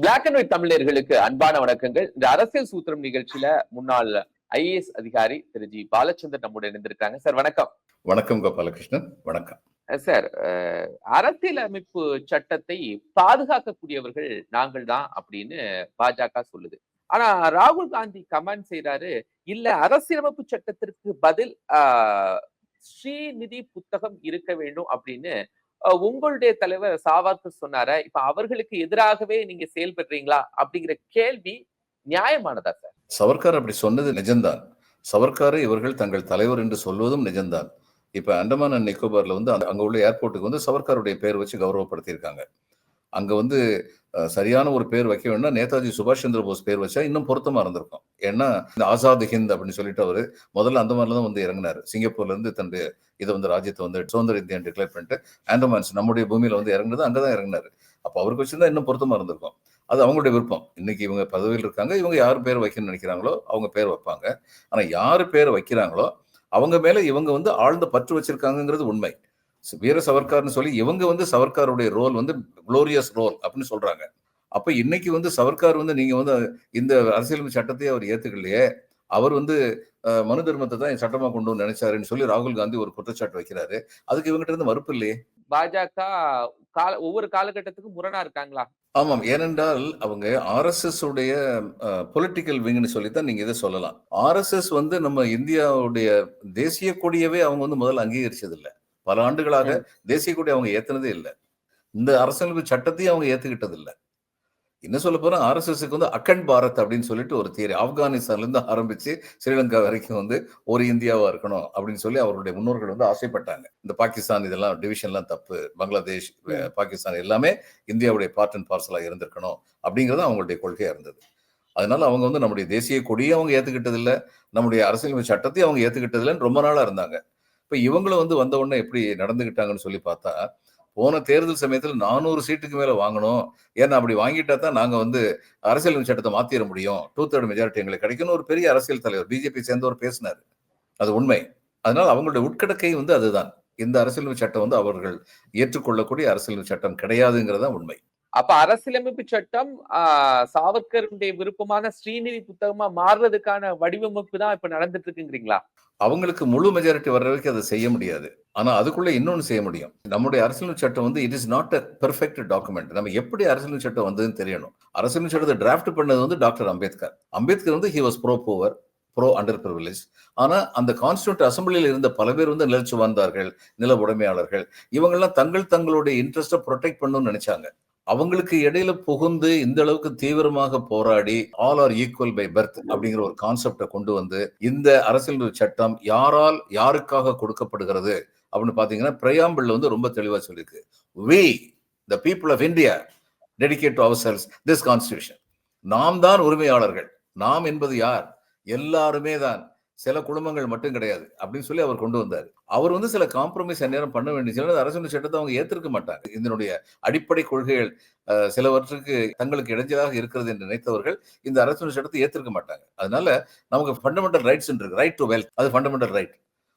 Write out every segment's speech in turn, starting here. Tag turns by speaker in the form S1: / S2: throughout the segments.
S1: Black and white தமிழர்களுக்கு அன்பான வணக்கங்கள். இந்த அரசியல் சூத்திரம் நிகழ்ச்சியில முன்னாள் ஐஏஎஸ் அதிகாரி திரு ஜி பாலச்சந்தர் நம்முடைய இணைந்திருக்காங்க. சார் வணக்கம்.
S2: வணக்கம் கோபாலகிருஷ்ணன். வணக்கம்.
S1: சார் அரசியலமைப்பு சட்டத்தை பாதுகாக்கக்கூடியவர்கள் நாங்கள் தான் அப்படின்னு பாஜக சொல்லுது. ஆனா ராகுல் காந்தி கமெண்ட் செய்யறாரு இல்ல அரசியலமைப்பு சட்டத்திற்கு பதில் ஆஹ், ஸ்ரீநிதி புத்தகம் இருக்க வேண்டும் அப்படின்னு உங்களுடைய தலைவர் சாவார்கர் சொன்னார இப்ப அவர்களுக்கு எதிராகவே நீங்க செயல்படுறீங்களா? அப்படிங்கிற கேள்வி நியாயமானதா சார்?
S2: சவர்கார் அப்படி சொன்னது நிஜம்தான். சவர்காரை இவர்கள் தங்கள் தலைவர் என்று சொல்வதும் நிஜம்தான். இப்ப அண்டமான் அண்ட் நிக்கோபார்ல வந்து அங்க உள்ள ஏர்போர்ட்டுக்கு வந்து சவர்காருடைய பேர் வச்சு கௌரவப்படுத்தியிருக்காங்க. அங்க வந்து சரியான ஒரு பேர் வைக்க வேணும்னா நேதாஜி சுபாஷ் சந்திர போஸ் பேர் வச்சா இன்னும் பொருத்தமா இருந்திருக்கும். ஏன்னா இந்த ஆசாத் ஹிந்த் அப்படின்னு சொல்லிட்டு அவர் முதல்ல அந்த தான் வந்து இறங்கினார். சிங்கப்பூர்ல இருந்து தன்னுடைய இதை வந்து ராஜ்யத்தை வந்து சுதந்திர இந்தியன் டிக்ளேர் பண்ணிட்டு ஆண்டமான்ஸ் நம்முடைய பூமியில வந்து இறங்குனது அங்கதான் இறங்கினார். அப்போ அவருக்கு வச்சிருந்தா இன்னும் பொருத்தமா இருந்திருக்கும். அது அவங்களுடைய விருப்பம். இன்னைக்கு இவங்க பதவியில் இருக்காங்க இவங்க யார் பேர் வைக்கணும்னு நினைக்கிறாங்களோ அவங்க பேர் வைப்பாங்க. ஆனா யார் பேர் வைக்கிறாங்களோ அவங்க மேல இவங்க வந்து ஆழ்ந்த பற்று வச்சிருக்காங்கங்கிறது உண்மை. வீர சவர்கார்னு சொல்லி இவங்க வந்து சவர்காருடைய ரோல் வந்து குளோரியஸ் ரோல் அப்படின்னு சொல்றாங்க. அப்ப இன்னைக்கு வந்து சவர்கார் வந்து நீங்க வந்து இந்த அரசியலமைப்பு சட்டத்தையே அவர் ஏத்துக்கலையே அவர் வந்து மனு தர்மத்தை தான் சட்டமா கொண்டு வந்து நினைச்சாருன்னு சொல்லி ராகுல் காந்தி ஒரு குற்றச்சாட்டு வைக்கிறாரு. அதுக்கு இவங்ககிட்ட இருந்து மறுப்பு இல்லையே?
S1: பாஜக கால ஒவ்வொரு காலகட்டத்துக்கும் முரணா இருக்காங்களா?
S2: ஆமாம். ஏனென்றால் அவங்க ஆர்எஸ்எஸ் உடைய பொலிட்டிக்கல் விங்னு சொல்லித்தான் நீங்க இதை சொல்லலாம். ஆர்எஸ்எஸ் வந்து நம்ம இந்தியாவுடைய தேசிய கொடியவே அவங்க வந்து முதல்ல அங்கீகரிச்சது இல்ல பல ஆண்டுகளாக தேசிய கொடி அவங்க ஏத்துனதே இல்லை. இந்த அரசியலமைப்பு சட்டத்தையும் அவங்க ஏத்துக்கிட்டது இல்ல. என்ன சொல்ல போனா ஆர்எஸ்எஸ்க்கு வந்து அக்கண்ட் பாரத் அப்படின்னு சொல்லிட்டு ஒரு தியரி ஆப்கானிஸ்தான்ல இருந்து ஆரம்பிச்சு ஸ்ரீலங்கா வரைக்கும் வந்து ஒரு இந்தியாவா இருக்கணும் அப்படின்னு சொல்லி அவருடைய முன்னோர்கள் வந்து ஆசைப்பட்டாங்க. இந்த பாகிஸ்தான் இதெல்லாம் டிவிஷன்லாம் தப்பு. பங்களாதேஷ் பாகிஸ்தான் எல்லாமே இந்தியாவுடைய பார்ட் அண்ட் பார்சலா இருந்திருக்கணும் அப்படிங்கிறது அவங்களுடைய கொள்கையா இருந்தது. அதனால அவங்க வந்து நம்முடைய தேசிய கொடியை அவங்க ஏத்துக்கிட்டது இல்ல நம்முடைய அரசியலமைப்பு சட்டத்தையும் அவங்க ஏத்துக்கிட்டது இல்லைன்னு ரொம்ப நாளா இருந்தாங்க. இப்ப இவங்களும் வந்து வந்த உடனே எப்படி நடந்துகிட்டாங்கன்னு சொல்லி பார்த்தா போன தேர்தல் சமயத்துல நானூறு சீட்டுக்கு மேல வாங்கணும். ஏன்னா அப்படி வாங்கிட்டா தான் நாங்க வந்து அரசியல் சட்டத்தை மாத்திர முடியும். டூ தேர்ட் மெஜாரிட்டி எங்களுக்கு கிடைக்கணும் ஒரு பெரிய அரசியல் தலைவர் பிஜேபி சேர்ந்தவர் பேசினாரு. அது உண்மை. அதனால அவங்களுடைய உட்கடக்கை வந்து அதுதான். இந்த அரசியலமைப்பு சட்டம் வந்து அவர்கள் ஏற்றுக்கொள்ளக்கூடிய அரசியலமைப்பு சட்டம் கிடையாதுங்கிறதா உண்மை.
S1: அப்ப அரசியலமைப்பு சட்டம் ஆஹ் சாவர்கருடைய விருப்பமான ஸ்ரீநிதி புத்தகமா மாறுறதுக்கான வடிவமைப்பு தான் இப்ப நடந்துட்டு இருக்குங்கிறீங்களா
S2: அவங்களுக்கு முழு மெஜாரிட்டி வர்ற வரைக்கும் அதை செய்ய முடியாது. ஆனா அதுக்குள்ள இன்னொன்னு செய்ய முடியும். நம்முடைய அரசியல் சட்டம் வந்து it is not a perfect document நம்ம எப்படி அரசியல் சட்டம் வந்ததுன்னு தெரியணும். அரசியல் சட்டத்தை டிராஃப்ட் பண்ணது வந்து டாக்டர் அம்பேத்கர். அம்பேத்கர் வந்து he was pro poor pro under privilege ஆனா அந்த கான்ஸ்டியூட் அசம்பிளியில் இருந்த பல பேர் வந்து நிலச்சி வந்தார்கள் நில உடைமையாளர்கள். இவங்கெல்லாம் தங்கள் தங்களுடைய இன்ட்ரெஸ்ட்டை ப்ரொடெக்ட் பண்ணணும்னு நினைச்சாங்க. அவங்களுக்கு இடையில புகுந்து இந்த அளவுக்கு தீவிரமாக போராடி all are equal by birth அப்படிங்கிற ஒரு கான்செப்டை கொண்டு வந்து இந்த அரசியல் சட்டம் யாரால் யாருக்காக கொடுக்கப்படுகிறது அப்படின்னு பாத்தீங்கன்னா பிரயாம்பிள் வந்து ரொம்ப தெளிவா சொல்லியிருக்கு. We the people of India dedicate to ourselves this constitution நாம் தான் உரிமையாளர்கள். நாம் என்பது யார்? எல்லாருமே தான். சில குடும்பங்கள் மட்டும் கிடையாது அப்படின்னு சொல்லி அவர் கொண்டு வந்தார். அவர் வந்து சில காம்ப்ரமைஸ் நேரம் பண்ண வேண்டிய அரசு சட்டத்தை அவங்க ஏற்றிருக்க மாட்டாங்க. இதனுடைய அடிப்படை கொள்கைகள் சிலவற்றுக்கு தங்களுக்கு இடைஞ்சலாக இருக்கிறது என்று நினைத்தவர்கள் இந்த அரசியல் சட்டத்தை ஏற்றிருக்க மாட்டாங்க. அதனால நமக்கு ஃபண்டமெண்டல் ரைட்ஸ் இருக்கு. ரைட் டு வெல்த் அது ஃபண்டமெண்டல் ரைட்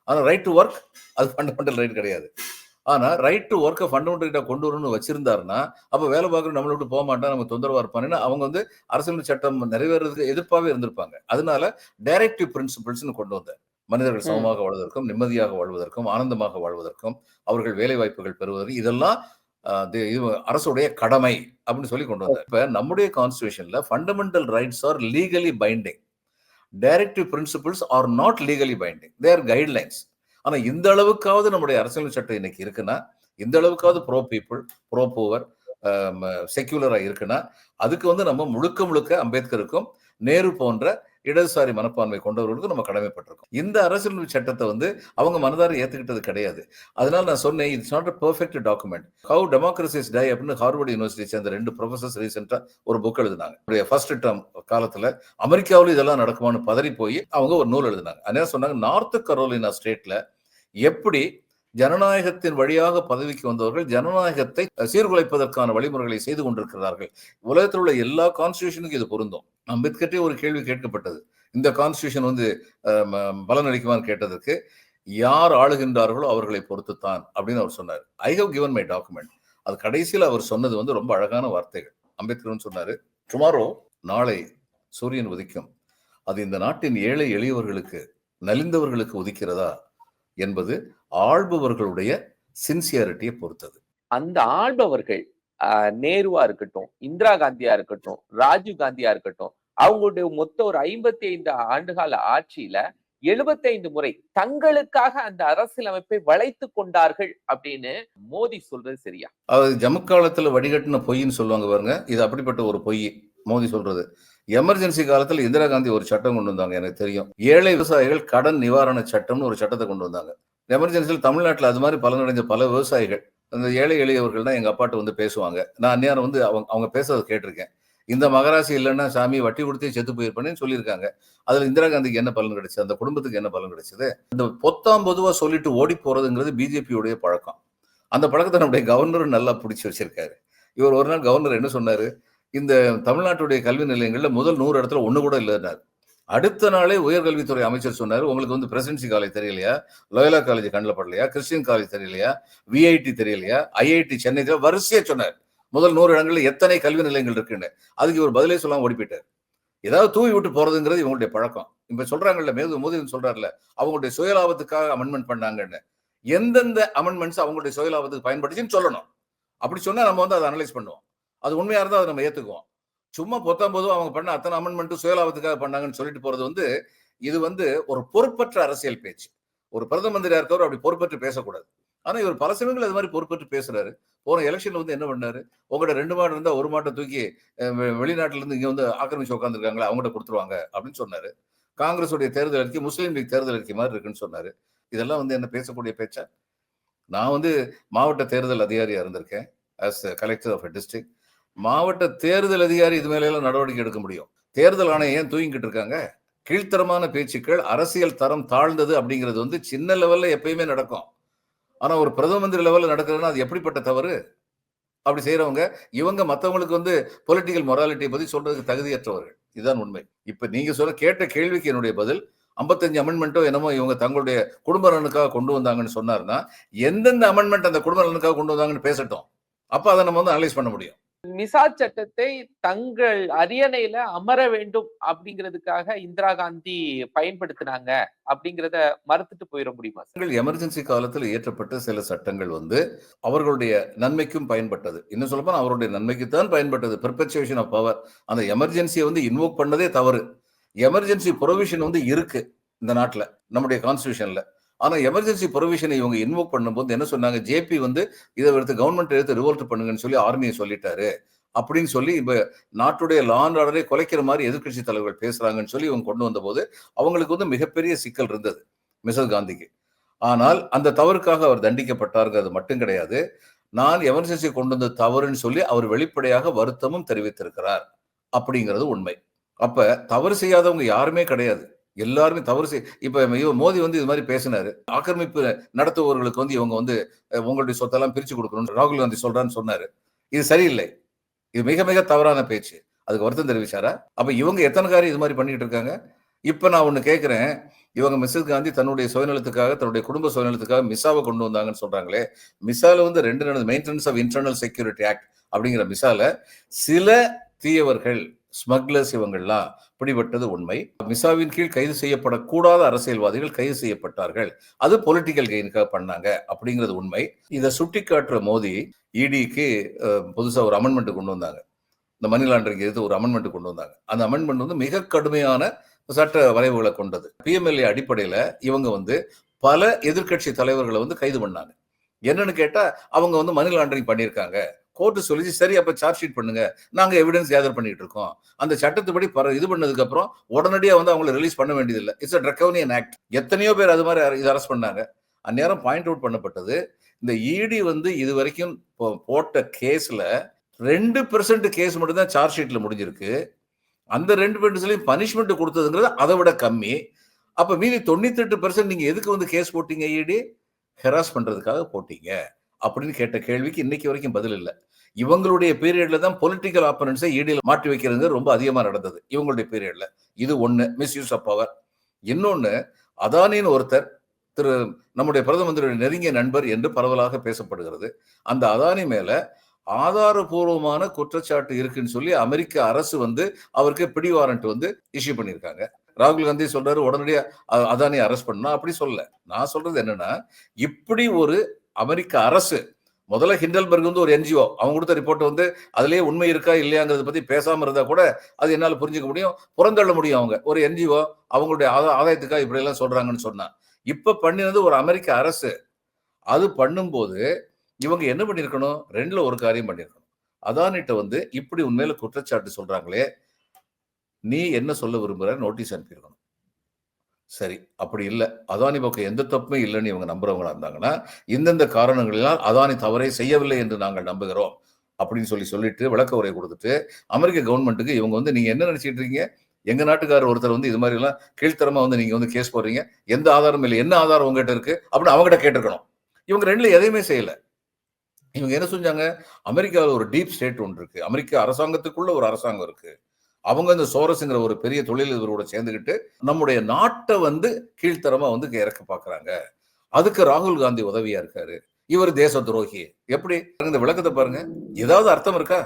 S2: ஆனா ரைட் டு ஒர்க் அது ஃபண்டமெண்டல் ரைட் கிடையாது. ஆனா ரைட் டு ஒர்க்கை ஃபண்டமெண்டல் கொண்டு வரணும்னு வச்சிருந்தாருன்னா அப்ப வேலை பார்க்குற நம்மளை விட்டு போக மாட்டான் நம்ம தொந்தரவா இருப்பான்னு அவங்க வந்து அரசியல் சட்டம் நிறைவேறதுக்கு எதிர்ப்பாவே இருந்திருப்பாங்க. அதனால டைரக்டிவ் பிரின்சிபிள்ஸ்னு கொண்டு வந்தார். மனிதர்கள். சமமாக வாழ்வதற்கும் நிம்மதியாக வாழ்வதற்கும் ஆனந்தமாக வாழ்வதற்கும் அவர்கள் வேலை வாய்ப்புகள் பெறுவது இதெல்லாம் அரசுடைய கடமை அப்படின்னு சொல்லி கொண்டு வந்தார். இப்ப நம்முடைய கான்ஸ்டியூஷன்ல fundamental rights are legally binding directive principles are not legally binding they're guidelines ஆனா இந்த அளவுக்காவது நம்முடைய அரசியல் சட்டம் இன்னைக்கு இருக்குன்னா இந்த அளவுக்காவது ப்ரோ பீப்புள் ப்ரோ புவர் செக்யூலரா இருக்குன்னா அதுக்கு வந்து நம்ம முழுக்க முழுக்க அம்பேத்கருக்கும் நேரு போன்ற இடதுசாரி மனப்பான்மை கொண்டவர்களுக்கு நம்ம கடமைப்பட்டிருக்கோம். இந்த அரசியல் சட்டத்தை வந்து அவங்க மனதார ஏத்துக்கிட்டது கிடையாது. அதனால நான் சொன்னேன் it's not a perfect document how democracies die அப்படின்னு ஹார்வர்ட் யூனிவர்சிட்டி சேர்ந்த ரெண்டு ப்ரொஃபசர்ஸ் ரீசெண்டாக ஒரு புக் எழுதினாங்க. ஃபர்ஸ்ட் டேர்ம் காலத்தில் அமெரிக்காவில் இதெல்லாம் நடக்குமான்னு பதறி போய் அவங்க ஒரு நூல் எழுதினாங்க. அதனால சொன்னாங்க? நார்த்து கரோலினா ஸ்டேட்ல எப்படி ஜனநாயகத்தின் வழியாக பதவிக்கு வந்தவர்கள் ஜனநாயகத்தை சீர்குலைப்பதற்கான வழிமுறைகளை செய்து கொண்டிருக்கிறார்கள்? உலகத்தில் உள்ள எல்லா கான்ஸ்டியூஷனுக்கும் இது பொருந்தும். அம்பேத்கர்ட்டே ஒரு கேள்வி கேட்கப்பட்டது. இந்த கான்ஸ்டியூஷன் வந்து பலனளிக்குமான்னு கேட்டதற்கு யார் ஆளுகின்றார்களோ அவர்களை பொறுத்துத்தான் அப்படின்னு அவர் சொன்னார். I have given my document அது கடைசியில் அவர் சொன்னது வந்து ரொம்ப அழகான வார்த்தைகள். அம்பேத்கர்னு சொன்னார் டுமாரோ நாளை சூரியன் உதிக்கும். அது இந்த நாட்டின் ஏழை எளியவர்களுக்கு நலிந்தவர்களுக்கு உதிக்கிறதா? என்பது ஆள்பவர்களுடைய சின்சியாரிட்டியை பொறுத்தது.
S1: அந்த ஆள்பவர்கள் நேருவா இருக்கட்டும் இந்திரா காந்தியா இருக்கட்டும் ராஜீவ் காந்தியா இருக்கட்டும் அவங்களுடைய மொத்த ஒரு ஐம்பத்தி ஐந்து ஆண்டுகால ஆட்சியில 75 முறை தங்களுக்காக அந்த அரசியலமைப்பை வளைத்து கொண்டார்கள் அப்படின்னு மோடி சொல்றது சரியா?
S2: அது காலத்துல வடிகட்டின பொய்ன்னு சொல்லுவாங்க பாருங்க. இது அப்படிப்பட்ட ஒரு பொய் மோடி சொல்றது. எமர்ஜென்சி காலத்துல இந்திரா காந்தி ஒரு சட்டம் கொண்டு வந்தாங்க எனக்கு தெரியும். ஏழை விவசாயிகள் கடன் நிவாரண சட்டம்னு ஒரு சட்டத்தை கொண்டு வந்தாங்க. எமர்ஜென்சியில் தமிழ்நாட்டில் அது மாதிரி பலனடைஞ்ச பல விவசாயிகள். அந்த ஏழை எளியவர்கள் தான் எங்கள் அப்பாட்ட வந்து பேசுவாங்க. நான் அந்நேரம் வந்து அவங்க அவங்க பேசுறதை கேட்டிருக்கேன். இந்த மகராசி இல்லைன்னா சாமி வட்டி கொடுத்தே செத்து போயிருப்பேன்னு சொல்லியிருக்காங்க. அதில் இந்திரா காந்திக்கு என்ன பலன் கிடைச்சது? அந்த குடும்பத்துக்கு என்ன பலன் கிடைச்சது? இந்த பொத்தாம் பொதுவாக சொல்லிட்டு ஓடி போகிறதுங்கிறது பிஜேபியுடைய பழக்கம். அந்த பழக்கத்தை நம்முடைய கவர்னரும் நல்லா பிடிச்சி வச்சிருக்காரு. இவர் ஒரு நாள் கவர்னர் என்ன சொன்னார்? இந்த தமிழ்நாட்டுடைய கல்வி நிலையங்களில் முதல் நூறு இடத்துல ஒன்று கூட இல்லைன்னாரு. அடுத்த நாளே உயர்கல்வித்துறை அமைச்சர் சொன்னார். உங்களுக்கு வந்து பிரசிடென்சி காலேஜ் தெரியலையா? லோயலா காலேஜ் கண்ணில் படலையா? கிறிஸ்டியன் காலேஜ் தெரியலையா? விஐடி தெரியலையா? ஐஐடி சென்னை தெரியல, வரிசையா சொன்னார். முதல் நூறு இடங்களில் எத்தனை கல்வி நிலையங்கள் இருக்குன்னு. அதுக்கு இவர் பதிலே சொல்லாம ஓடி போயிட்டார் ஏதாவது தூவி விட்டு போறதுங்கிறது இவங்களுடைய பழக்கம். இப்ப சொல்றாங்கல்ல மேது மோதி சொல்றாருல அவங்களுடைய சுயலாபத்துக்காக அமெண்ட்மெண்ட் பண்ணாங்கன்னு. எந்தெந்த அமெண்ட்மெண்ட்ஸ் அவங்களுடைய சுயலாபத்துக்கு பயன்படுச்சுன்னு சொல்லணும். அப்படி சொன்னா நம்ம வந்து அதை அனலைஸ் பண்ணுவோம். அது உண்மையா இருந்தால் அதை நம்ம ஏத்துக்குவோம். சும்மா பொத்தாம் போதும் அவங்க பண்ண அத்தனை அமெண்ட்மெண்ட் சுயலாபத்துக்காக பண்ணாங்கன்னு சொல்லிட்டு போறது வந்து இது வந்து ஒரு பொறுப்பற்ற அரசியல் பேச்சு. ஒரு பிரதம மந்திரியா இருக்கவர் அப்படி பொறுப்பற்று பேசக்கூடாது. ஆனா இவர் பல சமயங்கள் அது மாதிரி பொறுப்பற்று பேசுறாரு. போன எலெக்ஷன்ல வந்து என்ன பண்ணாரு? உங்கள்கிட்ட ரெண்டு மாடு இருந்தா ஒரு மாட்டை தூக்கி வெ- வெளிநாட்டுல இருந்து இங்க வந்து ஆக்கிரமிச்சு உட்காந்துருக்காங்களே அவங்ககிட்ட கொடுத்துருவாங்க அப்படின்னு சொன்னாரு. காங்கிரஸுடைய தேர்தல் அறிக்கை முஸ்லீம் லீக் தேர்தல் அறிக்கை மாதிரி இருக்குன்னு சொன்னாரு. இதெல்லாம் வந்து என்ன பேசக்கூடிய பேச்சா? நான் வந்து மாவட்ட தேர்தல் அதிகாரியா இருந்திருக்கேன் ஆஸ் கலெக்டர் ஆஃப் டிஸ்ட்ரிக்ட் மாவட்ட தேர்தல் அதிகாரி இது மேல எல்லாம் நடவடிக்கை எடுக்க முடியும். தேர்தல் ஆணையம் ஏன் தூங்கிக்கிட்டு இருக்காங்க? கீழ்த்தரமான பேச்சுக்கள் அரசியல் தரம் தாழ்ந்தது அப்படிங்கிறது வந்து சின்ன லெவலில் எப்பயுமே நடக்கும். ஆனால் ஒரு பிரதம மந்திரி லெவலில் நடக்கிறதுனா அது எப்படிப்பட்ட தவறு? அப்படி செய்கிறவங்க இவங்க மற்றவங்களுக்கு வந்து பொலிட்டிக்கல் மொராலிட்டியை பற்றி சொல்றதுக்கு தகுதியற்றவர்கள். இதுதான் உண்மை. இப்போ நீங்கள் சொல்ல கேட்ட கேள்விக்கு என்னுடைய பதில் 55 அமெண்ட்மெண்ட்டோ என்னமோ இவங்க தங்களுடைய குடும்ப நலனுக்காக கொண்டு வந்தாங்கன்னு சொன்னார்னா எந்தெந்த அமெண்ட்மெண்ட் அந்த குடும்ப நலனுக்காக கொண்டு வந்தாங்கன்னு பேசட்டும். அப்போ அதை நம்ம வந்து அனலைஸ் பண்ண முடியும்.
S1: மிசா சட்டத்தை தங்கள் அரியணையில அமர வேண்டும் அப்படிங்கிறதுக்காக இந்திரா காந்தி பயன்படுத்தினாங்க அப்படிங்கிறத மறுத்துட்டு போயிட முடியுமா சார்?
S2: எமர்ஜென்சி காலத்தில் இயற்றப்பட்ட சில சட்டங்கள் வந்து அவர்களுடைய நன்மைக்கும் பயன்பட்டது. இன்னும் சொல்லப்போனா அவருடைய நன்மைக்குத்தான் பயன்பட்டது. பெர்பெச்சுவேஷன் ஆஃப் பவர் அந்த எமர்ஜென்சியை வந்து இன்வோக் பண்ணதே தவறு. எமர்ஜென்சி ப்ரொவிஷன் வந்து இருக்கு இந்த நாட்டில் நம்முடைய கான்ஸ்டியூஷன்ல ஆனா எமர்ஜென்சி ப்ரொவிஷனை இவங்க இன்வோக் பண்ணும்போது என்ன சொன்னாங்க? ஜேபி வந்து இதை எடுத்து கவர்மெண்ட் எடுத்து ரிவோல்ட் பண்ணுங்கன்னு சொல்லி ஆர்மியை சொல்லிட்டாரு. அப்படின்னு சொல்லி இப்ப நாட்டுடைய லாண்ட் ஆர்டரை குலைக்கிற மாதிரி எதிர்க்கட்சி தலைவர்கள் பேசுறாங்கன்னு சொல்லி இவங்க கொண்டு வந்தபோது அவங்களுக்கு வந்து மிகப்பெரிய சிக்கல் இருந்தது மிசஸ் காந்திக்கு. ஆனால் அந்த தவறுக்காக அவர் தண்டிக்கப்பட்டாருங்கிறது மட்டும் கிடையாது. நான் எமர்ஜென்சி கொண்டு வந்த தவறுன்னு சொல்லி அவர் வெளிப்படையாக வருத்தமும் தெரிவித்திருக்கிறார். அப்படிங்கிறது உண்மை. அப்ப தவறு செய்யாதவங்க யாருமே கிடையாது. எல்லாருமே தவறு செய் இப்ப மோதி மோடி வந்து இது மாதிரி பேசினாரு. ஆக்கிரமிப்பு நடத்துபவர்களுக்கு வந்து இவங்க வந்து உங்களுடைய சொத்தெல்லாம் பிரிச்சு கொடுக்கணும்னு ராகுல் காந்தி சொல்றான்னு சொன்னாரு. இது சரியில்லை. இது மிக மிக தவறான பேச்சு. அதுக்கு வருத்தம் தெரிவிச்சாரா? அப்ப இவங்க எத்தனை காரியம் இது மாதிரி பண்ணிட்டு இருக்காங்க? இப்ப நான் ஒண்ணு கேட்குறேன் இவங்க மிஸ்ஸஸ் காந்தி தன்னுடைய சுயநலத்துக்காக தன்னுடைய குடும்ப சுயநலத்துக்காக மிசாவை கொண்டு வந்தாங்கன்னு சொல்றாங்களே. மிசால வந்து ரெண்டு நடந்தது maintenance of internal security act அப்படிங்கிற மிசால சில தீயவர்கள் ஸ்மக்லர்ஸ் இவங்கள்லாம் பிடிபட்டது உண்மை. மிசாவின் கீழ் கைது செய்யப்படக்கூடாத அரசியல்வாதிகள் கைது செய்யப்பட்டார்கள். அது பொலிட்டிக்கல் கெயினுக்காக பண்ணாங்க அப்படிங்கிறது உண்மை. இதை சுட்டிக்காட்டுற மோடி இடிக்கு புதுசாக ஒரு அமெண்ட்மெண்ட் கொண்டு வந்தாங்க. இந்த மணி லாண்டரிங் எதிர்த்து ஒரு அமெண்ட்மெண்ட் கொண்டு வந்தாங்க. அந்த அமெண்ட்மெண்ட் வந்து மிக கடுமையான சட்ட வரைவுகளை கொண்டது. பிஎம்எல்ஏ அடிப்படையில் இவங்க வந்து பல எதிர்க்கட்சி தலைவர்களை வந்து கைது பண்ணாங்க. என்னன்னு கேட்டால் அவங்க வந்து மணி லாண்டரிங் பண்ணியிருக்காங்க. கோர்ட்டு சொல்லிச்சு சரி அப்போ சார்ஜ் ஷீட் பண்ணுங்க. நாங்கள் எவிடன்ஸ் கேதர் பண்ணிட்டு இருக்கோம். அந்த சட்டத்துப்படி பர இது பண்ணதுக்கு அப்புறம் வந்து அவங்களை ரிலீஸ் பண்ண வேண்டியதில்லை. இட்ஸ் அ ட்ரக்கோனியன் ஆக்ட் எத்தனையோ பேர் அது மாதிரி இது அரெஸ்ட் பண்ணாங்க. அந்நேரம் பாயிண்ட் அவுட் பண்ணப்பட்டது இந்த இடி வந்து இது வரைக்கும் போ- போட்ட கேஸில் ரெண்டு பெர்சன்ட் கேஸ் மட்டும்தான் சார்ஜ் ஷீட்டில் முடிஞ்சிருக்கு. அந்த ரெண்டு பெர்சன்ட்லையும் பனிஷ்மெண்ட் கொடுத்ததுங்கிறது அதை விட கம்மி. அப்போ மீதி தொண்ணூத்தெட்டு பெர்சன்ட் நீங்கள் எதுக்கு வந்து கேஸ் போட்டீங்க இடி ஹெராஸ் பண்ணுறதுக்காக போட்டீங்க. அப்படின்னு கேட்ட கேள்விக்கு இன்னைக்கு வரைக்கும் பதில் இல்லை. இவங்களுடைய பீரியட்ல தான் பொலிட்டிக்கல் ஆப்பனன்ஸை ஈடியில் மாட்டி வைக்கிறது ரொம்ப அதிகமாக நடந்தது. இவங்களுடைய பீரியட்ல இது ஒன்று மிஸ்யூஸ் ஆஃப் பவர் இன்னொன்று அதானின்னு ஒருத்தர் திரு நம்முடைய பிரதம மந்திரியுடைய நெருங்கிய நண்பர் என்று பரவலாக பேசப்படுகிறது. அந்த அதானி மேல ஆதாரபூர்வமான குற்றச்சாட்டு இருக்குன்னு சொல்லி அமெரிக்க அரசு வந்து அவருக்கு பிடி வாரண்ட் வந்து இஷ்யூ பண்ணியிருக்காங்க. ராகுல் காந்தி சொல்றாரு உடனடியாக அதானி அரெஸ்ட் பண்ணா அப்படி சொல்லல. நான் சொல்றது என்னன்னா இப்படி ஒரு அமெரிக்க அரசு முதல்ல ஹிண்டல்பர்க் வந்து ஒரு என்ஜிஓ அவங்க கொடுத்த ரிப்போர்ட் வந்து அதுலேயே உண்மை இருக்கா இல்லையாங்கிறத பற்றி பேசாமல் இருந்தால் கூட அது என்னால் புரிஞ்சுக்க முடியும் புறந்தள்ள முடியும் அவங்க. ஒரு என்ஜிஓ அவங்களுடைய ஆதா- ஆதாயத்துக்காக இப்படியெல்லாம் சொல்கிறாங்கன்னு சொன்னான் இப்போ பண்ணினது ஒரு அமெரிக்க அரசு. அது பண்ணும்போது இவங்க என்ன பண்ணியிருக்கணும் ரெண்டில் ஒரு காரியம் பண்ணியிருக்கணும் அதானிட்ட வந்து இப்படி உண்மையில குற்றச்சாட்டு சொல்கிறாங்களே நீ என்ன சொல்ல விரும்புகிற நோட்டீஸ் அனுப்பியிருக்கணும். சரி. அப்படி இல்லை. அதானி பக்கம் எந்த தப்புமே இல்லைன்னு இவங்க நம்புறவங்களா இருந்தாங்கன்னா இந்தந்த காரணங்களினால் அதானி தவறை செய்யவில்லை என்று நாங்கள் நம்புகிறோம். அப்படின்னு சொல்லி சொல்லிட்டு விளக்க உரை கொடுத்துட்டு அமெரிக்க கவர்மெண்ட்டுக்கு இவங்க வந்து நீங்க என்ன நினைச்சிட்டு இருக்கீங்க? எங்க நாட்டுக்காரர் ஒருத்தர் வந்து இது மாதிரி எல்லாம் கீழ்த்தரமா வந்து நீங்க வந்து கேஸ் போடுறீங்க. எந்த ஆதாரமும் இல்லை. என்ன ஆதாரம் உங்ககிட்ட இருக்கு? அப்படின்னு அவங்ககிட்ட கேட்டிருக்கணும். இவங்க ரெண்டுல எதையுமே செய்யல. இவங்க என்ன செஞ்சாங்க? அமெரிக்காவில் ஒரு டீப் ஸ்டேட் ஒன்று இருக்கு. அமெரிக்க அரசாங்கத்துக்குள்ள ஒரு அரசாங்கம் இருக்கு. அவங்க இந்த சோரஸ்ங்கிற ஒரு பெரிய தொழிலதிபரோட சேர்ந்துக்கிட்டு நம்முடைய நாட்டை வந்து கீழ்த்தரமா வந்து இறக்க பாக்குறாங்க. அதுக்கு ராகுல் காந்தி உதவியா இருக்காரு. இவர் தேச துரோகி. எப்படி? இந்த விளக்கத்தை பாருங்க. ஏதாவது அர்த்தம் இருக்கா?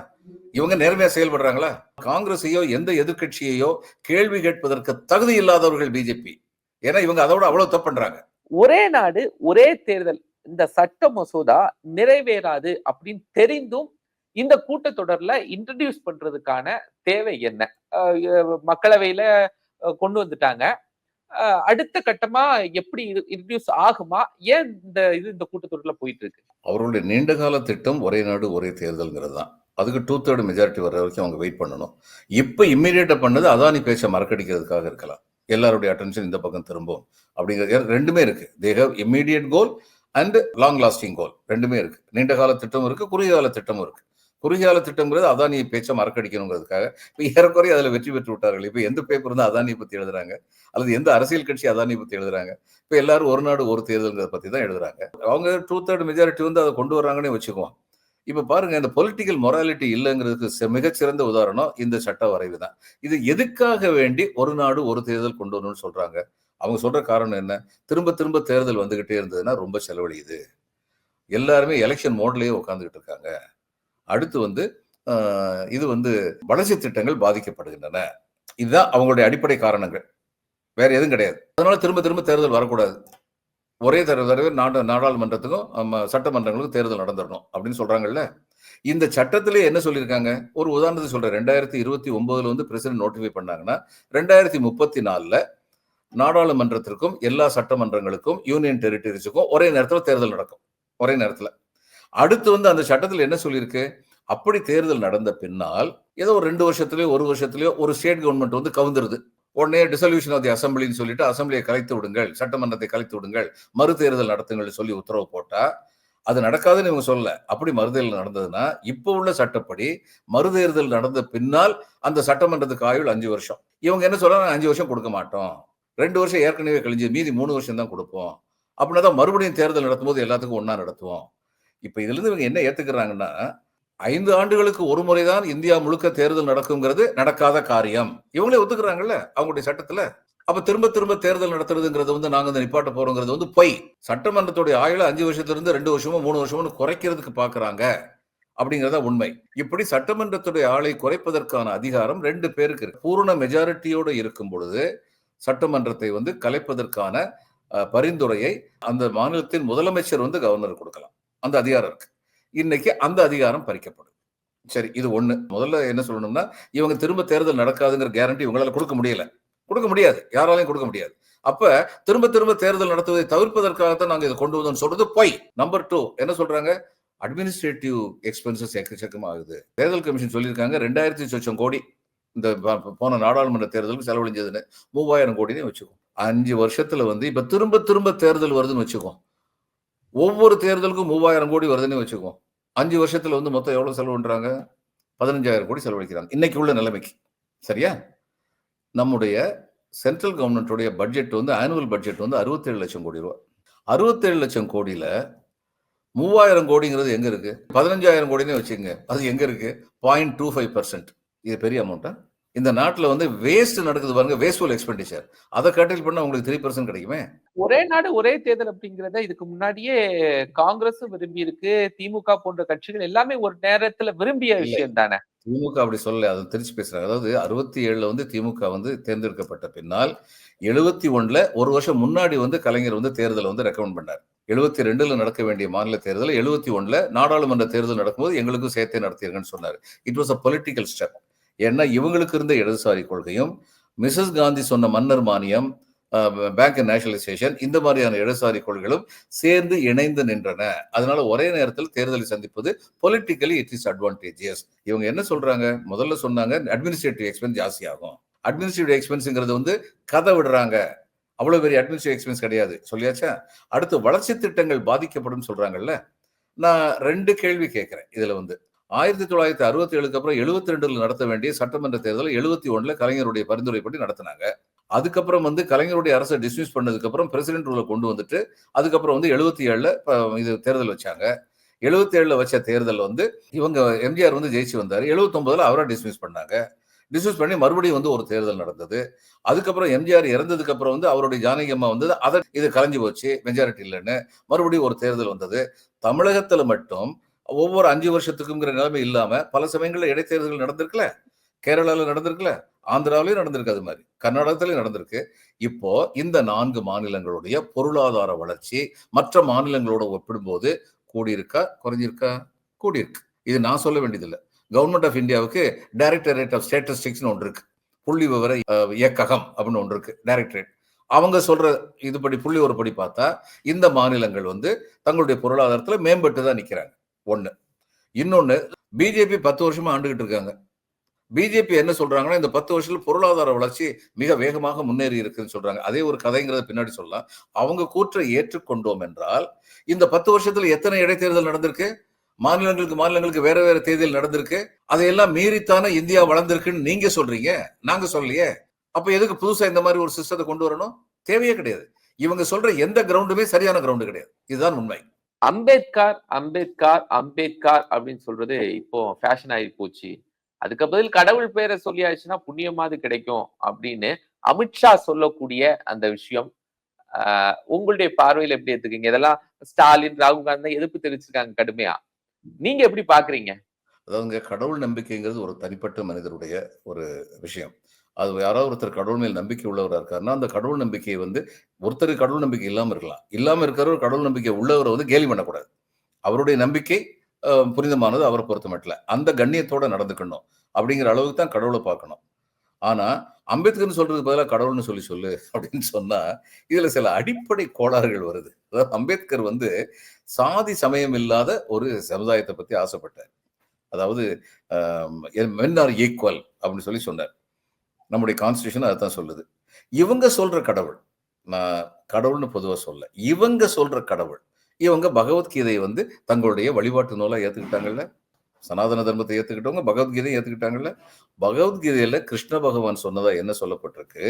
S2: இவங்க நேர்மையா செயல்படுறாங்களா? காங்கிரஸையோ எந்த எதிர்க்கட்சியையோ கேள்வி கேட்பதற்கு தகுதி இல்லாதவர்கள் பிஜேபி ஏன்னா இவங்க அதோட அவ்வளவு தப்பு பண்றாங்க.
S1: ஒரே நாடு ஒரே தேர்தல். இந்த சட்ட மசோதா நிறைவேறாது அப்படின்னு தெரிந்தும் இந்த கூட்டத்தொடர்ல இன்ட்ரடியூஸ் பண்றதுக்கான தேவை என்ன? மக்களவையில கொண்டு வந்துட்டாங்க. அடுத்த கட்டமா எப்படி இன்ட்ரடியூஸ் ஆகுமா? ஏன் இந்த இது இந்த கூட்டத்தொடர்ல போயிட்டு இருக்கு
S2: அவருடைய நீண்டகால திட்டம் ஒரே நாடு ஒரே தேர்தல்ங்கிறது தான். அதுக்கு டூ தேர்ட் மெஜாரிட்டி வர்ற வரைக்கும் அவங்க வெயிட் பண்ணணும். இப்போ இம்மிடியேட்டா பண்ணது அதானி பேச்சை மறக்கடிக்கிறதுக்காக இருக்கலாம். எல்லாருடைய அட்டென்ஷன் இந்த பக்கம் திரும்பும். அப்படிங்கிறது ரெண்டுமே இருக்கு. They have immediate goal and long lasting goal ரெண்டுமே இருக்கு. நீண்ட கால திட்டம் இருக்கு குறுகிய கால திட்டமும் இருக்கு. குறுகியால திட்டம்ங்கிறது அதானி பேச்சை மறக்கடிக்கணுங்கிறதுக்காக. இப்போ ஏறக்குறைய அதில் வெற்றி பெற்று விட்டார்கள். இப்போ எந்த பேப்பர் வந்து அதானியை பற்றி எழுதுறாங்க? அல்லது எந்த அரசியல் கட்சி அதானியை பற்றி எழுதுறாங்க? இப்போ எல்லாரும் ஒரு நாடு ஒரு தேர்தல்ங்கிறத பற்றி தான் எழுதுறாங்க. அவங்க டூ தேர்ட் மெஜாரிட்டி வந்து அதை கொண்டு வர்றாங்கன்னே வச்சுக்குவோம். இப்போ பாருங்க இந்த பொலிட்டிக்கல் மொராலிட்டி இல்லைங்கிறதுக்கு மிகச்சிறந்த உதாரணம் இந்த சட்ட வரைவு தான். இது எதுக்காக வேண்டி ஒரு நாடு ஒரு தேர்தல் கொண்டு வரணும்னு சொல்றாங்க? அவங்க சொல்ற காரணம் என்ன? திரும்ப திரும்ப தேர்தல் வந்துகிட்டே இருந்ததுன்னா ரொம்ப செலவழியுது. எல்லாருமே எலெக்ஷன் மோட்லயே உட்காந்துக்கிட்டு இருக்காங்க. அடுத்து வந்து இது வந்து வளர்ச்சி திட்டங்கள் பாதிக்கப்படுகின்றன. இதுதான் அவங்களுடைய அடிப்படை காரணங்கள். வேற எதுவும் கிடையாது. அதனால திரும்ப திரும்ப தேர்தல் வரக்கூடாது. ஒரே தடவை தடவை நாடு நாடாளுமன்றத்துக்கும் சட்டமன்றங்களுக்கும் தேர்தல் நடந்துடணும் அப்படின்னு சொல்றாங்கல்ல? இந்த சட்டத்திலே என்ன சொல்லியிருக்காங்க? ஒரு உதாரணத்துக்கு சொல்றேன். ரெண்டாயிரத்தி இருபத்தி ஒன்பதுல வந்து பிரசிடன்ட் நோட்டிஃபை பண்ணாங்கன்னா ரெண்டாயிரத்தி முப்பத்தி நாலுல நாடாளுமன்றத்திற்கும் எல்லா சட்டமன்றங்களுக்கும் யூனியன் டெரிட்டரிஸுக்கும் ஒரே நேரத்தில் தேர்தல் நடக்கும். ஒரே நேரத்தில். அடுத்து வந்து அந்த சட்டத்தில் என்ன சொல்லியிருக்கு? அப்படி தேர்தல் நடந்த பின்னால் ஏதோ ஒரு ரெண்டு வருஷத்துலயோ ஒரு வருஷத்துலயோ ஒரு ஸ்டேட் கவர்மெண்ட் வந்து கவுந்துருது. உடனே டிசல்யூஷன் ஆஃப் தி அசம்பிளின்னு சொல்லிட்டு அசம்பிளியை கலைத்து விடுங்கள் சட்டமன்றத்தை கலைத்து விடுங்கள் மறு தேர்தல் நடத்துங்கள் சொல்லி உத்தரவு போட்டா அது நடக்காதுன்னு இவங்க சொல்லல. அப்படி மறுதேர்தல் நடந்ததுன்னா இப்போ உள்ள சட்டப்படி மறுதேர்தல் நடந்த பின்னால் அந்த சட்டமன்றத்துக்கு ஆயுள் அஞ்சு வருஷம். இவங்க என்ன சொல்றாங்க அஞ்சு வருஷம் கொடுக்க மாட்டோம். ரெண்டு வருஷம் ஏற்கனவே கழிஞ்சு மீதி மூணு வருஷம் தான் கொடுப்போம். அப்படின்னா தான் மறுபடியும் தேர்தல் நடத்தும் போது எல்லாத்துக்கும் ஒன்றா நடத்துவோம். இப்போ இதுல இருந்து இவங்க என்ன ஏற்றுக்கிறாங்கன்னா ஐந்து ஆண்டுகளுக்கு ஒரு முறை தான் இந்தியா முழுக்க தேர்தல் நடக்குங்கிறது நடக்காத காரியம். இவங்களே ஒத்துக்கிறாங்கல்ல அவங்களுடைய சட்டத்தில்? அப்ப திரும்ப திரும்ப தேர்தல் நடத்துறதுங்கிறது வந்து நாங்க இந்த நிப்பாட்ட போறோங்கிறது வந்து பொய். சட்டமன்றத்துடைய ஆயுள அஞ்சு வருஷத்துல இருந்து ரெண்டு வருஷமோ மூணு வருஷமோ குறைக்கிறதுக்கு பாக்குறாங்க அப்படிங்கிறதா உண்மை. இப்படி சட்டமன்றத்துடைய ஆளை குறைப்பதற்கான அதிகாரம் ரெண்டு பேருக்கு இருக்கு. பூர்ண மெஜாரிட்டியோட இருக்கும் பொழுது சட்டமன்றத்தை வந்து கலைப்பதற்கான பரிந்துரையை அந்த மாநிலத்தின் முதலமைச்சர் வந்து கவர்னர் கொடுக்கலாம். அந்த அதிகாரம் இருக்கு. இன்னைக்கு அந்த அதிகாரம் பறிக்கப்படும். சரி இது ஒண்ணு. முதல்ல என்ன சொல்லணும்னா இவங்க திரும்ப தேர்தல் நடக்காதுங்கிற கேரண்டி இவங்களால கொடுக்க முடியல. கொடுக்க முடியாது. யாராலையும் கொடுக்க முடியாது. அப்ப திரும்ப திரும்ப தேர்தல் நடத்துவதை தவிர்ப்பதற்காகத்தான் நாங்க இதை கொண்டு வந்தோம்னு சொல்றது பொய். நம்பர் டூ என்ன சொல்றாங்க? அட்மினிஸ்ட்ரேட்டிவ் எக்ஸ்பென்சஸ் எக்கச்சக்கம் ஆகுது. தேர்தல் கமிஷன் சொல்லியிருக்காங்க ரெண்டாயிரத்தி சொச்சம் கோடி. இந்த போன நாடாளுமன்ற தேர்தலுக்கு செலவழிஞ்சதுன்னு மூவாயிரம் கோடினே வச்சுக்கோ. அஞ்சு வருஷத்துல வந்து இப்ப திரும்ப திரும்ப தேர்தல் வருதுன்னு வச்சுக்கோ. ஒவ்வொரு தேர்தலுக்கும் மூவாயிரம் கோடி வருதுன்னு வச்சுக்குவோம் அஞ்சு வருஷத்துல வந்து மொத்தம் எவ்வளவு செலவு பண்றாங்க பதினஞ்சாயிரம் கோடி செலவழிக்கிறாங்க. இன்னைக்கு உள்ள நிலைமைக்கு. சரியா? நம்முடைய சென்ட்ரல் கவர்மெண்ட்டுடைய பட்ஜெட் வந்து ஆனுவல் பட்ஜெட் வந்து அறுபத்தேழு லட்சம் கோடி ரூபா. அறுபத்தேழு லட்சம் கோடியில் மூவாயிரம் கோடிங்கிறது எங்கே இருக்குது பதினஞ்சாயிரம் கோடினே வச்சுங்க அது எங்கே இருக்குது பாயிண்ட் டூ ஃபைவ் பர்சன்ட் இது பெரிய அமௌண்ட்டா இந்த நாட்டுல வந்து வேஸ்ட் நடக்குது பாருங்க வேஸ்ட்ஃபுல் எக்ஸ்பெண்டிச்சர் அதை கட்டில் பண்ணா உங்களுக்கு த்ரீ பர்சன்ட் கிடைக்குமே?
S1: ஒரே நாடு ஒரே தேர்தல் அப்படிங்கறத இதுக்கு முன்னாடியே காங்கிரஸும் விரும்பி இருக்கு திமுக போன்ற கட்சிகள் எல்லாமே ஒரு நேரத்துல விரும்பிய. விஷயம் தானே?
S2: திமுக அப்படி சொல்லல அதை திருச்சி பேசுறாங்க. அதாவது அறுபத்தி ஏழுல வந்து திமுக வந்து தேர்ந்தெடுக்கப்பட்ட பின்னால் எழுபத்தி ஒண்ணுல ஒரு வருஷம் முன்னாடி வந்து கலைஞர் வந்து தேர்தலை வந்து ரெக்கமெண்ட் பண்ணார். எழுபத்தி ரெண்டுல நடக்க வேண்டிய மாநில தேர்தல் எழுபத்தி ஒண்ணுல நாடாளுமன்ற தேர்தல் நடக்கும்போது எங்களுக்கும் சேர்த்தே நடத்திருங்கன்னு சொன்னார். It was a political step ஏன்னா இவங்களுக்கு இருந்த இடதுசாரி கொள்கையும் மிஸ்ஸஸ் காந்தி சொன்ன மன்னர் மானியம் பேங்க் நேஷனலைசேஷன் இந்த மாதிரியான இடதுசாரி கொள்கைகளும் சேர்ந்து இணைந்து நின்றன. அதனால ஒரே நேரத்தில் தேர்தலை சந்திப்பது பொலிட்டிக்கலி இட் இஸ் அட்வான்டேஜியஸ் இவங்க என்ன சொல்றாங்க? முதல்ல சொன்னாங்க அட்மினிஸ்ட்ரேட்டிவ் எக்ஸ்பென்ஸ் ஜாஸ்தி ஆகும் அட்மினிஸ்ட்ரேட்டிவ் எக்ஸ்பென்ஸ்ங்கிறது வந்து கதை விடுறாங்க. அவ்வளவு பெரிய அட்மினிஸ்ட்ரேட்டிவ் எக்ஸ்பென்ஸ் கிடையாது. சொல்லியாச்சா? அடுத்து வளர்ச்சி திட்டங்கள் பாதிக்கப்படும் சொல்றாங்கல்ல? நான் ரெண்டு கேள்வி கேட்கிறேன். இதுல வந்து ஆயிரத்தி தொள்ளாயிரத்தி அறுபத்தி ஏழுக்கு அப்புறம் எழுபத்தி ரெண்டுல நடத்த வேண்டிய சட்டமன்ற தேர்தல் எழுபத்தி ஒன்றில் கலைஞருடைய பரிந்துரைப்படி நடத்தினாங்க. அதுக்கப்புறம் வந்து கலைஞருடைய அரசை டிஸ்மிஸ் பண்ணதுக்கு அப்புறம் பிரசிடென்ட் ரூலை கொண்டு வந்துட்டு அதுக்கப்புறம் வந்து எழுபத்தி ஏழுல இது தேர்தல் வச்சாங்க. எழுபத்தி ஏழுல வச்ச தேர்தல் வந்து இவங்க எம்ஜிஆர் வந்து ஜெயிச்சு வந்தார். எழுபத்தி அவரை டிஸ்மிஸ் பண்ணாங்க. டிஸ்மிஸ் பண்ணி மறுபடியும் வந்து ஒரு தேர்தல் நடந்தது. அதுக்கப்புறம் எம்ஜிஆர் இறந்ததுக்கு அப்புறம் வந்து அவருடைய ஜானகி அம்மா வந்து அதை இது கலைஞ்சு போச்சு மெஜாரிட்டி இல்லைன்னு மறுபடியும் ஒரு தேர்தல் வந்தது. தமிழகத்துல மட்டும் ஒவ்வொரு அஞ்சு வருஷத்துக்குங்கிற நிலைமை இல்லாம பல சமயங்களில் இடைத்தேர்தல் நடந்திருக்குல்ல கேரளால நடந்திருக்குல்ல ஆந்திராவிலையும் நடந்திருக்கு அது மாதிரி கர்நாடகத்திலையும் நடந்திருக்கு. இப்போ இந்த நான்கு மாநிலங்களுடைய பொருளாதார வளர்ச்சி மற்ற மாநிலங்களோட ஒப்பிடும்போது கூடியிருக்கா குறைஞ்சிருக்கா? கூடியிருக்கு. இது நான் சொல்ல வேண்டியதில்லை. கவர்மெண்ட் ஆஃப் இந்தியாவுக்கு டைரக்டரேட் ஆஃப் ஸ்டேட்டஸ்டிக்ஸ்னு ஒன்று இருக்கு. புள்ளி விவர இயக்ககம் அப்படின்னு ஒன்று இருக்கு டைரக்டரேட் அவங்க சொல்ற இதுபடி புள்ளி ஒரு படி பார்த்தா இந்த மாநிலங்கள் வந்து தங்களுடைய பொருளாதாரத்துல மேம்பட்டு தான் நிக்கிறாங்க. ஒன்று இன்னொன்று பிஜேபி பத்து வருஷமா ஆண்டுகிட்டு இருக்காங்க. பிஜேபி என்ன சொல்றாங்கன்னா இந்த பத்து வருஷத்துல பொருளாதார வளர்ச்சி மிக வேகமாக முன்னேறி இருக்குன்னு சொல்றாங்க. அதே ஒரு கதைங்கிறத பின்னாடி சொல்லலாம். அவங்க கூற்றை ஏற்றுக்கொண்டோம் என்றால் இந்த பத்து வருஷத்துல எத்தனை இடைத்தேர்தல் நடந்திருக்கு? மாநிலங்களுக்கு மாநிலங்களுக்கு வேற வேற தேர்தல் நடந்திருக்கு. அதையெல்லாம் மீறித்தானே இந்தியா வளர்ந்திருக்குன்னு நீங்க சொல்றீங்க? நாங்க சொல்லலையே. அப்ப எதுக்கு புதுசா இந்த மாதிரி ஒரு சிஸ்டத்தை கொண்டு வரணும்? தேவையே கிடையாது. இவங்க சொல்ற எந்த கிரவுண்டுமே சரியான கிரவுண்டு கிடையாது. இதுதான் உண்மை.
S1: அம்பேத்கர் அம்பேத்கர் அம்பேத்கர் அப்படின்னு சொல்றது இப்போ ஃபேஷன் ஆகி போச்சு. அதுக்கு பதில் கடவுள் பேரை சொல்லியாச்சுன்னா புண்ணியமாவது கிடைக்கும் அப்படின்னு அமித்ஷா சொல்லக்கூடிய அந்த விஷயம். ஆஹ் உங்களுடைய பார்வையில எப்படி எடுத்துக்கீங்க? இதெல்லாம் ஸ்டாலின் ராகுல் காந்தி தான் எதிர்ப்பு தெரிவிச்சிருக்காங்க கடுமையா. நீங்க எப்படி பாக்குறீங்க
S2: அதாவது கடவுள் நம்பிக்கைங்கிறது ஒரு தனிப்பட்ட மனிதருடைய ஒரு விஷயம். அது யாராவது ஒருத்தர் கடவுள் மேல் நம்பிக்கை உள்ளவராக இருக்காருன்னா அந்த கடவுள் நம்பிக்கையை வந்து ஒருத்தருக்கு கடவுள் நம்பிக்கை இல்லாமல் இருக்கலாம். இல்லாமல் இருக்கிறவர் கடவுள் நம்பிக்கை உள்ளவரை வந்து கேலி பண்ணக்கூடாது. அவருடைய நம்பிக்கை புனிதமானது அவரை பொறுத்த மட்டும் அந்த கண்ணியத்தோட நடந்துக்கணும் அப்படிங்கிற அளவுக்கு தான் கடவுளை பார்க்கணும். ஆனால் அம்பேத்கர்னு சொல்றதுக்கு பதிலாக கடவுள்னு சொல்லி சொல்லு அப்படின்னு சொன்னால் இதில் சில அடிப்படை கோளாறுகள் வருது. அதாவது அம்பேத்கர் வந்து சாதி சமயம் இல்லாத ஒரு சமுதாயத்தை பற்றி ஆசைப்பட்டார். அதாவது மென் ஆர் ஈக்குவல் அப்படின்னு சொல்லி சொன்னார். நம்முடைய கான்ஸ்டியூஷன் அதைத்தான் சொல்லுது. இவங்க சொல்ற கடவுள் நான் கடவுள்னு பொதுவாக சொல்ல இவங்க சொல்ற கடவுள் இவங்க பகவத்கீதையை வந்து தங்களுடைய வழிபாட்டு நூலாக ஏற்றுக்கிட்டாங்கல்ல சனாதன தர்மத்தை ஏற்றுக்கிட்டவங்க பகவத்கீதையை ஏற்றுக்கிட்டாங்கல்ல பகவத்கீதையில் கிருஷ்ண பகவான் சொன்னதா என்ன சொல்லப்பட்டிருக்கு?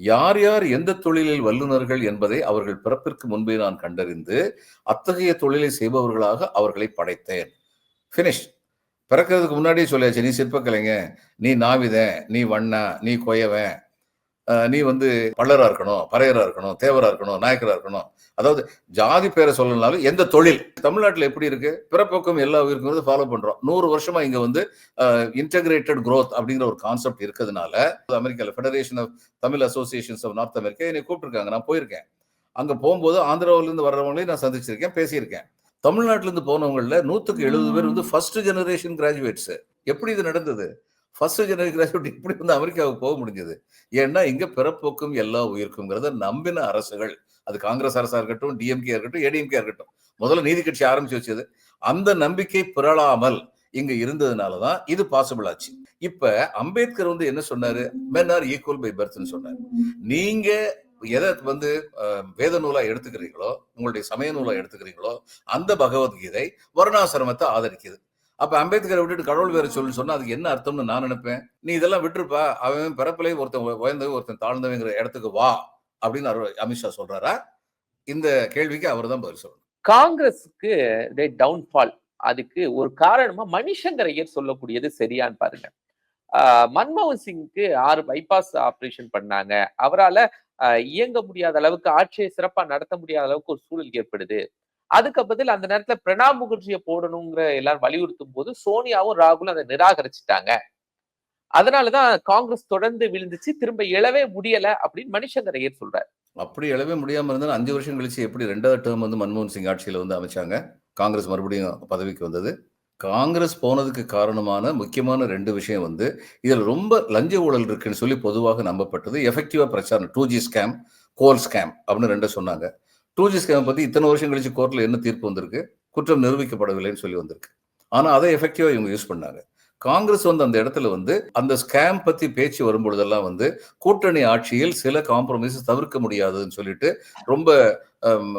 S2: யார் யார் எந்த தொழிலில் வல்லுநர்கள் என்பதை அவர்கள் பிறப்பிற்கு முன்பே நான் கண்டறிந்து அத்தகைய தொழிலை செய்பவர்களாக அவர்களை படைத்தேன். ஃபினிஷ் பிறக்கிறதுக்கு முன்னாடியே சொல்லியாச்சு நீ சிற்பக்கலைங்க நீ நாவிதன் நீ வண்ணா நீ கொயவன் நீ வந்து பல்லராக இருக்கணும் பறையராக இருக்கணும் தேவராக இருக்கணும் நாயக்கராக இருக்கணும். அதாவது ஜாதி பேரை சொல்லனாலும் எந்த தொழில்? தமிழ்நாட்டில் எப்படி இருக்கு? பிறப்போக்கம் எல்லா உயிருக்கும் ஃபாலோ பண்றோம். நூறு வருஷமா இங்க வந்து இன்டகிரேட்டட் க்ரோத் அப்படிங்கிற ஒரு கான்செப்ட் இருக்கிறதுனால அமெரிக்காவில் federation of Tamil associations of North America என்னை கூப்பிட்டுருக்காங்க. நான் போயிருக்கேன். அங்கே போகும்போது ஆந்திராவிலேருந்து வர்றவங்களையும் நான் சந்திச்சிருக்கேன் பேசியிருக்கேன். தமிழ்நாட்டுல இருந்து போனவங்கள நூத்துக்கு எழுபது பேர் வந்து ஃபர்ஸ்ட் ஜெனரேஷன் கிராஜுவேட்ஸ் எப்படி இது நடந்தது? ஃபர்ஸ்ட் ஜெனரேஷன் கிராஜுவேட் இப்படி வந்து அமெரிக்காவுக்கு போக முடிஞ்சது? ஏன்னா இங்க பிறப்போக்கும் எல்லா உயிருக்குங்கிறத நம்பின அரசுகள். அது காங்கிரஸ் அரசா இருக்கட்டும் டிஎம்கே இருக்கட்டும் ஏடிஎம்கே இருக்கட்டும். முதல்ல நீதி கட்சி ஆரம்பிச்சு வச்சது. அந்த நம்பிக்கை பிறழாமல் இங்க இருந்ததுனாலதான் இது பாசிபிள் ஆச்சு. இப்ப அம்பேத்கர் வந்து என்ன சொன்னாரு? மென் ஆர் ஈக்குவல் பை பர்த்னு சொன்னாரு. நீங்க எதை வந்து வேத நூலா எடுத்துக்கிறீங்களோ உங்களுடைய சமய நூலா எடுத்துக்கிறீங்களோ அந்த பகவத்கீதை வருணாசிரமத்தை ஆதரிக்குது. அப்ப அம்பேத்கரை விட்டுட்டு கடவுள் வேற சொல்லு சொன்னா அதுக்கு என்ன அர்த்தம்னு நான் நினைப்பேன்? நீ இதெல்லாம் விட்டுருப்பா அவன் பிறப்பிலே ஒருத்தன் உயர்ந்தவன் ஒருத்தன் தாழ்ந்தவங்கிற இடத்துக்கு வா அப்படின்னு அமித்ஷா சொல்றாரா? இந்த கேள்விக்கு அவர் தான் பதில் சொல்லணும்.
S1: காங்கிரஸுக்கு டவுன்ஃபால். அதுக்கு ஒரு காரணமா மணிசங்கர் ஐயர் சொல்லக்கூடியது சரியான்னு பாருங்க. ஆஹ் மன்மோகன் சிங்க்கு ஆறு பைபாஸ் ஆபரேஷன் பண்ணாங்க. அவரால இயங்க முடியாத அளவுக்கு ஆட்சியை சிறப்பா நடத்த முடியாத அளவுக்கு ஒரு சூழல் ஏற்படுது. அதுக்கு பதில் அந்த நேரத்துல பிரணாப் முகர்ஜியை போடணுங்கிற எல்லாரும் வலியுறுத்தும் போது சோனியாவும் ராகுலும் அதை நிராகரிச்சிட்டாங்க. அதனாலதான் காங்கிரஸ் தொடர்ந்து விழுந்துச்சு திரும்ப எழவே முடியல அப்படின்னு மணிசங்கர் ஐயர் சொல்றாரு.
S2: அப்படி எழவே முடியாம இருந்தா அஞ்சு வருஷம் கழிச்சு எப்படி ரெண்டாவது டேர்ம் வந்து மன்மோகன் சிங் ஆட்சியில வந்து அமைச்சாங்க? காங்கிரஸ் மறுபடியும் பதவிக்கு வந்தது. காங்கிரஸ் போனதுக்கு காரணமான முக்கியமான ரெண்டு விஷயம் வந்து இதில் ரொம்ப லஞ்ச ஊழல் இருக்குன்னு சொல்லி பொதுவாக நம்பப்பட்டது. எஃபெக்டிவாக பிரச்சாரம் two G scam coal scam அப்படின்னு ரெண்டு சொன்னாங்க. டூ ஜி ஸ்கேம் பற்றி இத்தனை வருஷம் கழிச்சு கோர்ட்டில் என்ன தீர்ப்பு வந்திருக்கு? குற்றம் நிரூபிக்கப்படவில்லைன்னு சொல்லி வந்திருக்கு. ஆனால் அதை எஃபெக்டிவாக இவங்க யூஸ் பண்ணாங்க. காங்கிரஸ் வந்து அந்த இடத்துல வந்து அந்த ஸ்கேம் பற்றி பேச்சு வரும்பொழுதெல்லாம் வந்து கூட்டணி ஆட்சியில் சில காம்ப்ரமைஸ் தவிர்க்க முடியாதுன்னு சொல்லிட்டு ரொம்ப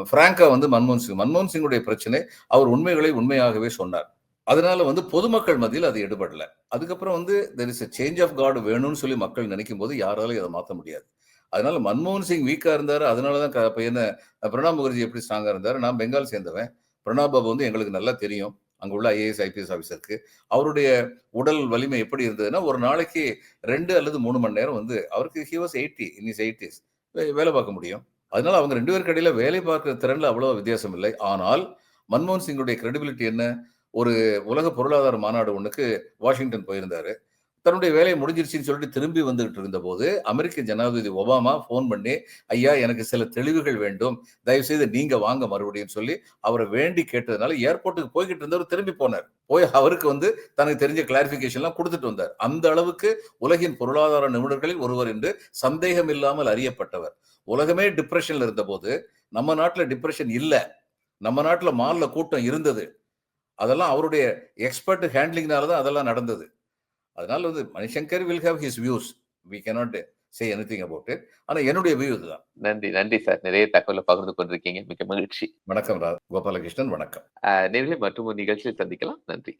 S2: ஃப்ராங்காக வந்து மன்மோகன் சிங் மன்மோகன் சிங்குடைய பிரச்சனை அவர் உண்மைகளை உண்மையாகவே சொன்னார். அதனால வந்து பொதுமக்கள் மத்தியில் அது எடுபடல. அதுக்கப்புறம் வந்து there is change of guard வேணும்னு சொல்லி மக்கள் நினைக்கும் போது யாராலையும் அதை மாற்ற முடியாது. அதனால மன்மோகன் சிங் வீக்கா இருந்தாரு அதனாலதான் தான் பையனை பிரணாப் முகர்ஜி எப்படி ஸ்ட்ராங்கா இருந்தாரு நான் பெங்கால் சேர்ந்தவன். பிரணாப் பாபு வந்து எங்களுக்கு நல்லா தெரியும். அங்கே உள்ள ஐஏஎஸ் ஐபிஎஸ் ஆஃபீஸருக்கு அவருடைய உடல் வலிமை எப்படி இருந்ததுன்னா ஒரு நாளைக்கு ரெண்டு அல்லது மூணு மணி நேரம் வந்து அவருக்கு he was eighty in is eighties வேலை பார்க்க முடியும். அதனால அவங்க ரெண்டு பேருக்கு இடையில வேலை பார்க்குற திறன்ல அவ்வளவு வித்தியாசம் இல்லை. ஆனால் மன்மோகன் சிங்குடைய கிரெடிபிலிட்டி என்ன? ஒரு உலக பொருளாதார மாநாடு ஒன்றுக்கு வாஷிங்டன் போயிருந்தாரு. தன்னுடைய வேலையை முடிஞ்சிருச்சுன்னு சொல்லிட்டு திரும்பி வந்துகிட்டு இருந்த போது அமெரிக்க ஜனாதிபதி ஒபாமா ஃபோன் பண்ணி ஐயா எனக்கு சில தெளிவுகள் வேண்டும். தயவு செய்து நீங்க வாங்க மறுபடியும் சொல்லி அவரை வேண்டி கேட்டதுனால ஏர்போர்ட்டுக்கு போய்கிட்டு இருந்தவர் திரும்பி போனார். போய் அவருக்கு வந்து தனக்கு தெரிஞ்ச கிளாரிபிகேஷன்லாம் கொடுத்துட்டு வந்தார். அந்த அளவுக்கு உலகின் பொருளாதார நிபுணர்களில் ஒருவர் என்று சந்தேகம் இல்லாமல் அறியப்பட்டவர். உலகமே டிப்ரெஷன்ல இருந்தபோது நம்ம நாட்டில் டிப்ரெஷன் இல்லை. நம்ம நாட்டில் மாலில் கூட்டம் இருந்தது. அதெல்லாம் அவருடைய எக்ஸ்பர்ட் ஹேண்ட்லிங்னால தான் அதெல்லாம் நடந்தது. அதனால வந்து Manishankar will have his views we cannot say anything about it ஆனா என்னுடைய வியூ இதுதான்.
S1: நன்றி நன்றி சார். நிறைய தகவலை பகிர்ந்து கொண்டிருக்கீங்க. மிக்க மகிழ்ச்சி.
S2: வணக்கம் ரா கோபாலகிருஷ்ணன் வணக்கம்.
S1: நேர்களை மற்றும் ஒரு நிகழ்ச்சியில் சந்திக்கலாம். நன்றி.